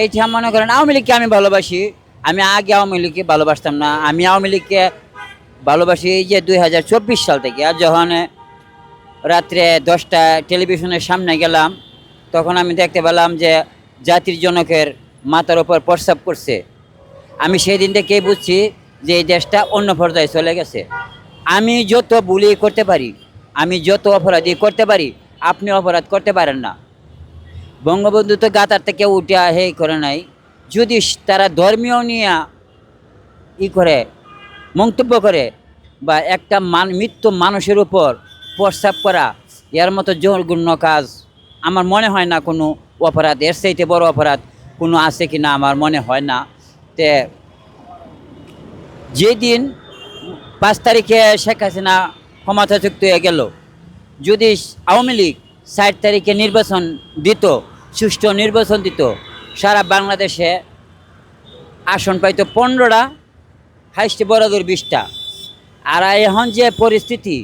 এইটা মনে করেন, আওয়ামী লীগকে আমি ভালোবাসি। আমি আগে আওয়ামী লীগকে ভালোবাসতাম না। আমি আওয়ামী লীগকে ভালোবাসি এই যে দুই হাজার চব্বিশ সাল থেকে। আর যখন রাত্রে দশটা টেলিভিশনের সামনে গেলাম, তখন আমি দেখতে পেলাম যে জাতির জনকের মাথার ওপর প্রস্রাব করছে। আমি সেই দিন থেকেই বুঝছি যে এই দেশটা অন্য পর্যায়ে চলে গেছে। আমি যত বুলি করতে পারি, আমি যত অপরাধী করতে পারি, আপনি অপরাধ করতে পারেন না। বঙ্গবন্ধু তো গাতার থেকে উঠে হে করে নাই। যদি তারা ধর্মীয় নিয়ে ই করে, মন্তব্য করে, বা একটা মান, মৃত্যু মানুষের উপর প্রস্তাব করা, এর মতো জঘন্য কাজ আমার মনে হয় না কোনো অপরাধ। এর চাইতে বড় অপরাধ কোনো আছে কি না আমার মনে হয় না। তে যেদিন পাঁচ তারিখে শেখ হাসিনা ক্ষমতাযুক্ত হয়ে গেল, যদি আওয়ামী লীগ ষাট তারিখে নির্বাচন দিত সুষ্ঠু নির্বাচন দিত সারা বাংলাদেশে আসন পাইতো পনেরোটা, হাইস্ট বড়দূর বিশটা। আর এখন যে পরিস্থিতি,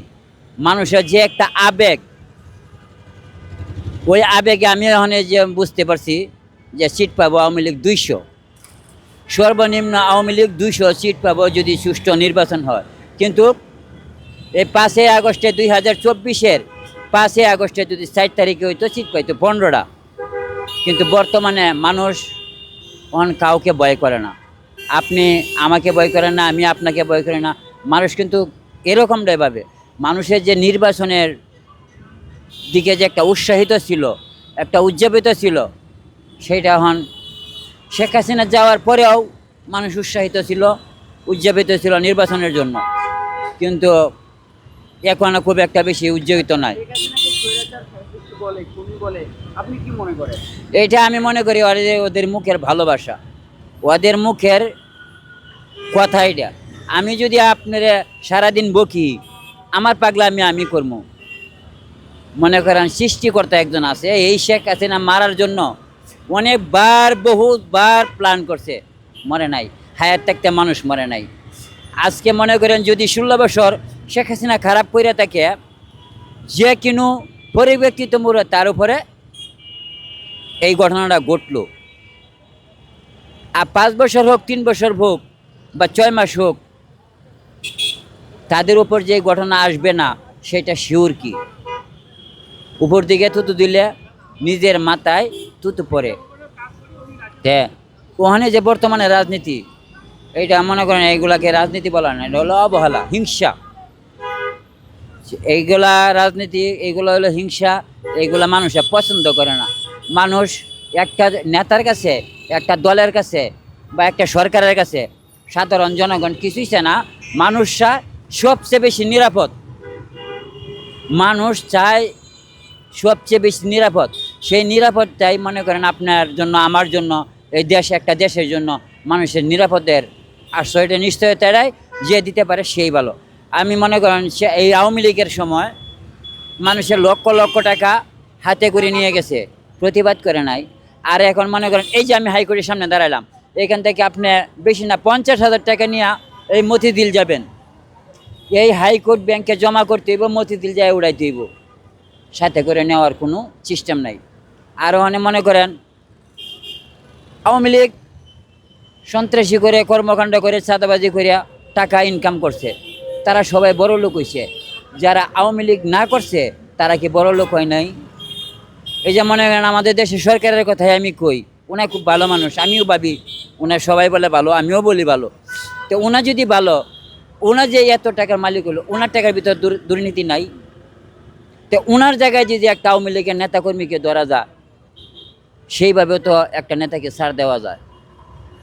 মানুষের যে একটা আবেগ, ওই আবেগে আমি এখন যে বুঝতে পারছি যে সিট পাবো আওয়ামী লীগ দুইশো। সর্বনিম্ন আওয়ামী লীগ দুইশো সিট পাবো যদি সুষ্ঠু নির্বাচন হয়। কিন্তু এই পাঁচই আগস্টে দুই হাজার চব্বিশের পাঁচই আগস্টে যদি ষাট তারিখে হইতো, সিট পাইতো পনেরোটা। কিন্তু বর্তমানে মানুষ অন কাউকে ভয় করে না। আপনি আমাকে ভয় করেন না, আমি আপনাকে ভয় করি না। মানুষ কিন্তু এরকমটাই ভাবে। মানুষের যে নির্বাচনের দিকে যে একটা উৎসাহিত ছিল, একটা উজ্জীবিত ছিল, সেটা এখন শেখ হাসিনা যাওয়ার পরেও মানুষ উৎসাহিত ছিল উজ্জীবিত ছিল নির্বাচনের জন্য। কিন্তু এখন খুব একটা বেশি উজ্জীবিত নয় বলে বলে, আপনি কি মনে করেন? এইটা আমি মনে করি ওদের মুখের ভালোবাসা। ওদের মুখের কথা এটা। আমি যদি আপনারা সারাদিন বকি, আমার পাগলামি আমি আমি করব মনে করেন সৃষ্টিকর্তা একজন আছে, এই শেখ হাসিনা মারার জন্য অনেকবার বহুবার প্ল্যান করছে, মরে নাই। হায়াত থাকতে মানুষ মরে নাই। আজকে মনে করেন যদি ষোলো বছর শেখ হাসিনা খারাপ করে থাকে, যে কিনু পরিব্যক্তিত মরে তার উপরে এই ঘটনাটা ঘটল। আর পাঁচ বছর হোক, তিন বছর হোক বা ছয় মাস হোক, তাদের উপর যে ঘটনা আসবে না, সেটা শিওর কি? উপর দিকে থুতু দিলে নিজের মাথায় থুতু পড়ে। হ্যাঁ ওখানে যে বর্তমানে রাজনীতি এইটা মনে করেন এইগুলাকে রাজনীতি বলা না, এটা হলো অবহেলা, হিংসা। এইগুলা রাজনীতি, এইগুলো হলো হিংসা, এইগুলা মানুষে পছন্দ করে না। মানুষ একটা নেতার কাছে, একটা দলের কাছে বা একটা সরকারের কাছে সাধারণ জনগণ কিছুই চায় না। মানুষ চায় সবচেয়ে বেশি নিরাপদ। মানুষ চায় সবচেয়ে বেশি নিরাপদ। সেই নিরাপদটাই মনে করেন আপনার জন্য, আমার জন্য, এই দেশ একটা দেশের জন্য মানুষের নিরাপদের আশ্রয়টা নিশ্চয়তাটাই যে দিতে পারে সেই ভালো। আমি মনে করেন সে এই আওয়ামী লীগের সময় মানুষের লক্ষ লক্ষ টাকা হাতে করে নিয়ে গেছে, প্রতিবাদ করে নাই। আর এখন মনে করেন এই যে আমি হাইকোর্টের সামনে দাঁড়ালাম এখান থেকে আপনি বেশি না পঞ্চাশ হাজার টাকা নিয়ে এই মতিদিল যাবেন। এই হাইকোর্ট ব্যাংকে জমা করতে হইব মতিদিল যায় উড়াই হইব। সাথে করে নেওয়ার কোনো সিস্টেম নাই। আর ওখানে মনে করেন আওয়ামী লীগ সন্ত্রাসী করে, কর্মকাণ্ড করে, চাঁদাবাজি করিয়া টাকা ইনকাম করছে। তারা সবাই বড় লোক হইছে। যারা আওয়ামী লীগ না করছে, তারা কি বড় লোক হয় নাই? এই যে মনে করেন আমাদের দেশের সরকারের কথাই আমি কই ওনার খুব ভালো মানুষ, আমিও ভাবি ওনার সবাই বলে ভালো, আমিও বলি ভালো। তো ওনা যদি ভালো ওনার যে এত টাকার মালিক হলো ওনার টাকার ভিতর দুর- দুর্নীতি নাই। তো ওনার জায়গায় যদি একটা আওয়ামী লীগের নেতাকর্মীকে ধরা যায়, সেইভাবে তো একটা নেতাকে ছাড় দেওয়া যায়।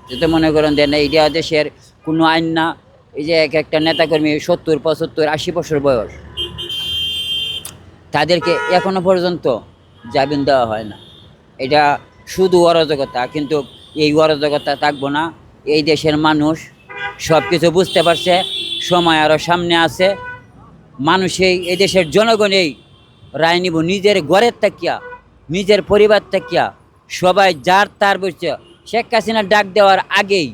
যেটা মনে করেন দেন এইটা দেশের কোনো আইন না এই যে এক একটা নেতাকর্মী সত্তর, পঁচাত্তর, আশি বছর বয়স, তাদেরকে এখনও পর্যন্ত জামিন দেওয়া হয় না। এটা শুধু অরাজকতা, কিন্তু এই অরাজকতা থাকব না। এই দেশের মানুষ সব কিছু বুঝতে পারছে, সময় আরও সামনে আছে। মানুষই, এই দেশের জনগণেই রায় নিব, নিজের ঘরের তাকিয়া, নিজের পরিবার তাকিয়া, সবাই যার তার বসছে শেখ হাসিনা ডাক দেওয়ার আগেই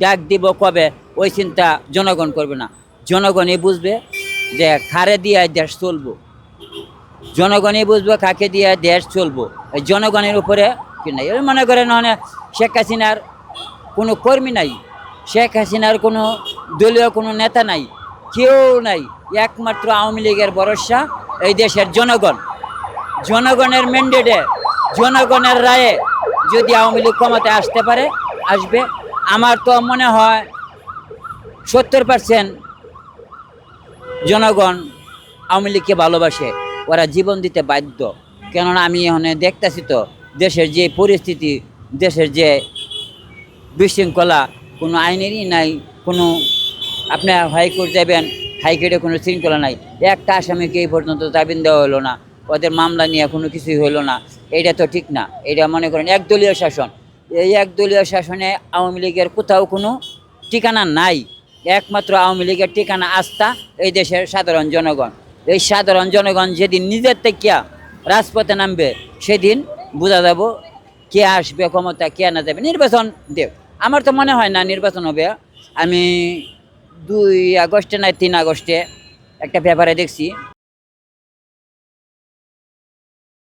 ডাক দিব কবে, ওই চিন্তা জনগণ করবে না। জনগণই বুঝবে যে খারে দিয়ে দেশ চলবো। জনগণই বুঝবে কাকে দিয়ে দেশ চলবো। এই জনগণের উপরে কি নাই? মনে করেন মানে শেখ হাসিনার কোনো কর্মী নাই, শেখ হাসিনার কোনো দলীয় কোনো নেতা নাই, কেউ নাই, একমাত্র আওয়ামী লীগের ভরসা এই দেশের জনগণ। জনগণের ম্যান্ডেটে জনগণের রায়ে যদি আওয়ামী লীগ ক্ষমতায় আসতে পারে, আসবে আমার তো মনে হয় সত্তর পার্সেন্ট জনগণ আওয়ামী লীগকে ভালোবাসে, ওরা জীবন দিতে বাধ্য। কেননা আমি এখানে দেখতেছি তো, দেশের যে পরিস্থিতি, দেশের যে বিশৃঙ্খলা, কোনো আইনেরই নাই, কোনো আপনার হাইকোর্ট যাবেন হাইকোর্টে কোনো শৃঙ্খলা নাই। একটা আসামিকে এই পর্যন্ত জামিন দেওয়া হলো না, ওদের মামলা নিয়ে কোনো কিছুই হলো না। এটা তো ঠিক না, এটা মনে করেন একদলীয় শাসন। এই একদলীয় শাসনে আওয়ামী লীগের কোথাও কোনো ঠিকানা নাই। একমাত্র আওয়ামী লীগের ঠিকানা আস্থা এই দেশের সাধারণ জনগণ। এই সাধারণ জনগণ যেদিন নিজের থেকে রাজপথে নামবে, সেদিন বোঝা যাব কে আসবে, ক্ষমতা কে না যাবে। নির্বাচন দেব। আমার তো মনে হয় না নির্বাচন হবে। আমি দুই আগস্টে না তিন আগস্টে একটা পেপারে দেখছি।